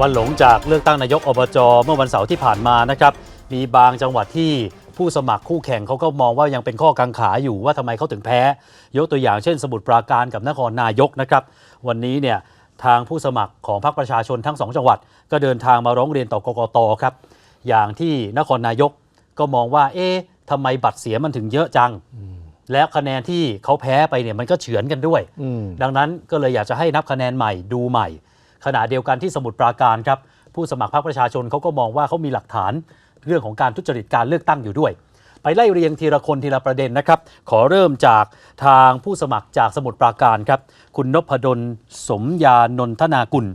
วันหลงจากเลือกตั้งนายกอบจเมื่อวันเสาร์ที่ผ่านมานะครับมีบางจังหวัดที่ผู้สมัครคู่แข่งเขาก็มองว่ายังเป็นข้อกังขาอยู่ว่าทำไมเขาถึงแพ้ ยกตัวอย่างเช่น สมุทรปราการกับนครนายกนะครับวันนี้เนี่ยทางผู้สมัครของพรรคประชาชนทั้งสองจังหวัด ก็เดินทางมาร้องเรียนต่อกกตครับ อย่างที่นครนายกก็มองว่า เอ๊ะทำไมบัตรเสียมันถึงเยอะจัง แล้วคะแนนที่เขาแพ้ไปเนี่ยมันก็เฉือนกันด้วยอืมดังนั้นก็เลยอยากจะให้นับคะแนนใหม่ดูใหม่ ขณะเดียวกันที่สมุทรปราการครับผู้สมัครพรรคประชาชนเขาก็มองว่าเขามีหลักฐานเรื่องของการทุจริตการเลือกตั้งอยู่ด้วย ไปไล่เรียงทีละคนทีละประเด็นนะครับ ขอเริ่มจากทางผู้สมัครจากสมุทรปราการครับ คุณนพดลสมยานนทนากุล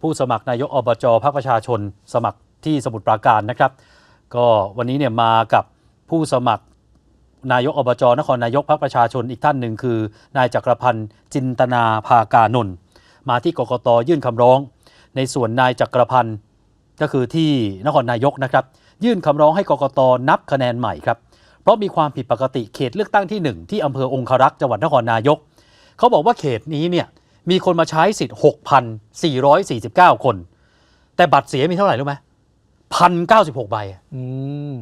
ผู้สมัครนายกอบจพรรคประชาชน สมัครที่สมุทรปราการนะครับ ก็วันนี้เนี่ยมากับผู้สมัครนายกอบจนครนายกพรรคประชาชนอีกท่านหนึ่งคือ นายจักรพันธ์จินตนาภากานนท์ มาที่กกตยื่นคำร้อง ในส่วนนายจักรพันธ์ก็คือที่นครนายกนะครับ ยื่นคำร้องให้กกตนับคะแนนใหม่ครับ เพราะมีความผิดปกติเขตเลือกตั้งที่ 1 ที่อำเภอองครักษ์จังหวัดนครนายก เขาบอกว่าเขตนี้เนี่ยมีคนมาใช้สิทธิ์ 6,449 คน แต่บัตรเสียมีเท่าไหร่รู้ไหมพันเก้าสิบหกใบอะอืม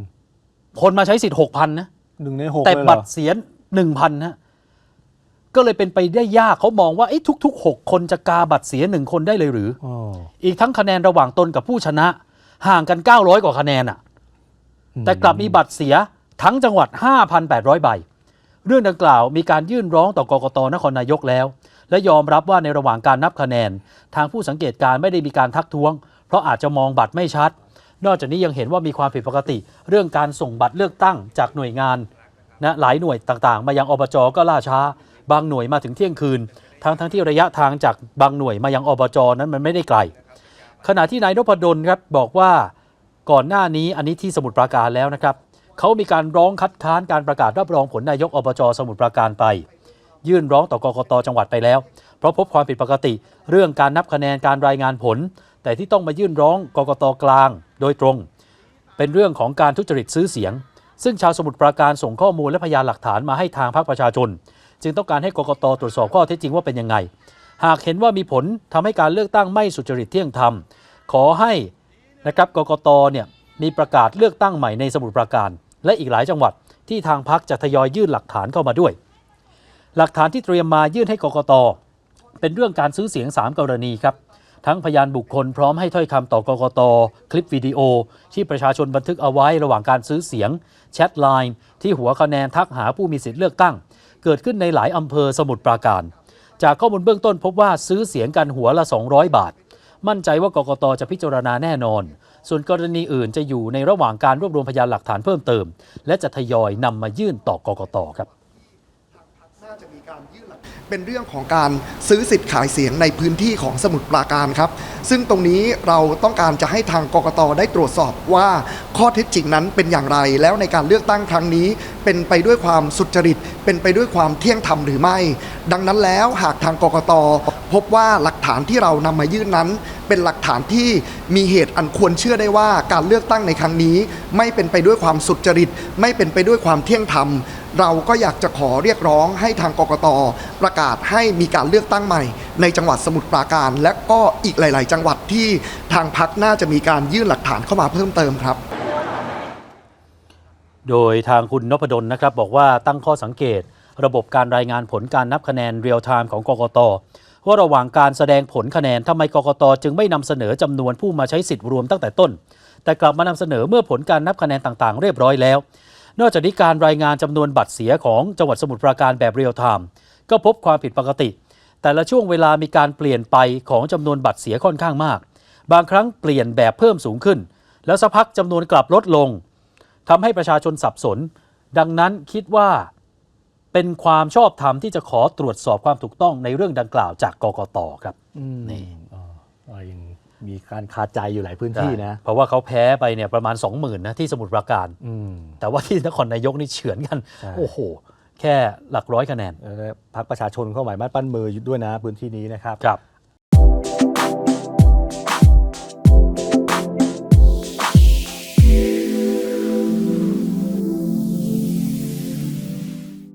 คนมาใช้สิทธิ์หกพันนะหนึ่งในหกแต่เลยเหรบัอตรเสียหนึ่งพันฮะ ก็เลยเป็นไปได้ยากเขามองว่าเอ๊ะทุก ๆ 6 คนจะกาบัตรเสียหนึ่งคนได้เลยหรืออ๋ออีกทั้งคะแนนระหว่างตนกับผู้ชนะ ห่างกัน 900 กว่าคะแนนอะ แต่กลับมีบัตรเสียทั้งจังหวัด 5,800 ใบ เรื่องดังกล่าวมีการยื่นร้องต่อกกตนครนายกแล้ว และยอมรับว่าในระหว่างการนับคะแนน ทางผู้สังเกตการณ์ไม่ได้มีการทักท้วง เพราะอาจจะมองบัตรไม่ชัด นอกจากนี้ยังเห็นว่ามีความผิดปกติ เรื่องการส่งบัตรเลือกตั้งจากหน่วยงานนะหลายหน่วยต่างๆ มายังอบจก็ล่าช้า บางหน่วยมาถึงเที่ยงคืน ทั้งทั้งที่ระยะทางจากบางหน่วยมายังอบจนั้นมันไม่ได้ไกล ขณะที่นายนพดลครับบอกว่าก่อนหน้านี้อันนี้ที่สมุทรปราการแล้วนะครับเขามีการร้องคัดค้านการประกาศรับรองผลนายกอบจสมุทรปราการไป ยื่นร้องต่อกกตจังหวัดไปแล้ว เพราะพบความผิดปกติเรื่องการนับคะแนนการรายงานผล แต่ที่ต้องมายื่นร้องกกตกลางโดยตรง เป็นเรื่องของการทุจริตซื้อเสียง ซึ่งชาวสมุทรปราการส่งข้อมูลและพยานหลักฐานมาให้ทางพรรคประชาชน จึงต้องการให้กกตตรวจสอบข้อเท็จจริงว่าเป็นยังไง หากเห็นว่ามีผลทำให้การเลือกตั้งไม่สุจริตเที่ยงธรรม ขอให้นะครับกกตเนี่ยมีประกาศเลือกตั้งใหม่ในสมุทรปราการ และอีกหลายจังหวัดที่ทางพักจะทยอยยื่นหลักฐานเข้ามาด้วย หลักฐานที่เตรียมมายื่นให้กกต เป็นเรื่องการซื้อเสียง 3 กรณีครับทั้งพยานบุคคลพร้อมให้ถ้อยคำต่อกกต คลิปวิดีโอ ที่ประชาชนบันทึกเอาไว้ระหว่างการซื้อเสียง แชทไลน์ที่หัวคะแนนทักหาผู้มีสิทธิ์เลือกตั้ง เกิดขึ้นในหลายอำเภอสมุทรปราการ จากข้อมูลเบื้องต้นพบว่าซื้อเสียงกันหัวละ 200 บาท มั่นใจว่ากกตจะพิจารณาแน่นอน ส่วนกรณีอื่นจะอยู่ในระหว่างการรวบรวมพยานหลักฐานเพิ่มเติม และจะทยอยนำมายื่นต่อกกตครับน่าจะมีการยื่น เป็นเรื่องของการซื้อสิทธิ์ขายเสียงในพื้นที่ของสมุทรปราการครับ ซึ่งตรงนี้เราต้องการจะให้ทางกกตได้ตรวจสอบว่าข้อเท็จจริงนั้นเป็นอย่างไร แล้วในการเลือกตั้งครั้งนี้ เป็นไปด้วยความสุจริต เป็นไปด้วยความเที่ยงธรรมหรือไม่ ดังนั้นแล้วหากทางกกตพบว่าหลักฐานที่เรานำมายื่นนั้น เป็นหลักฐานที่มีเหตุอันควรเชื่อได้ว่าการเลือกตั้งในครั้งนี้ ไม่เป็นไปด้วยความสุจริต ไม่เป็นไปด้วยความเที่ยงธรรม เราก็อยากจะขอเรียกร้องให้ทางกกตประกาศให้มีการเลือกตั้งใหม่ ในจังหวัดสมุทรปราการ และก็อีกหลาย ๆ จังหวัดที่ทางพักน่าจะมีการยื่นหลักฐานเข้ามาเพิ่มเติมครับ โดยทางคุณนพดลนะครับบอกว่าตั้งข้อสังเกต ระบบการรายงานผลการนับคะแนนเรียลไทม์ของกกตว่าระหว่างการแสดงผลคะแนนทำไมกกตจึงไม่นำเสนอจำนวนผู้มาใช้สิทธิ์รวมตั้งแต่ต้น แต่กลับมานำเสนอเมื่อผลการนับคะแนนต่างๆ เรียบร้อยแล้ว นอกจากนี้การรายงานจำนวนบัตรเสียของจังหวัดสมุทรปราการแบบเรียลไทม์ก็พบความผิดปกติ แต่ละช่วงเวลามีการเปลี่ยนไปของจำนวนบัตรเสียค่อนข้างมาก บางครั้งเปลี่ยนแบบเพิ่มสูงขึ้น แล้วสักพักจำนวนกลับลดลงทำให้ประชาชนสับสน ดังนั้นคิดว่าเป็นความชอบธรรมที่จะขอตรวจสอบความถูกต้องในเรื่องดังกล่าวจากกกตครับอืมนี่อ๋ออ๋อยัง มีการคาใจอยู่หลายพื้นที่นะ เพราะว่าเขาแพ้ไปเนี่ยประมาณ 20,000นะที่สมุทรปราการอืมแต่ว่าที่นครนายกนี่เฉือนกันใช่โอ้โห แค่หลักร้อยคะแนนแล้วพักประชาชนเข้าหมายมั่นปั้นมืออยู่ด้วยนะพื้นที่นี้นะครับครับ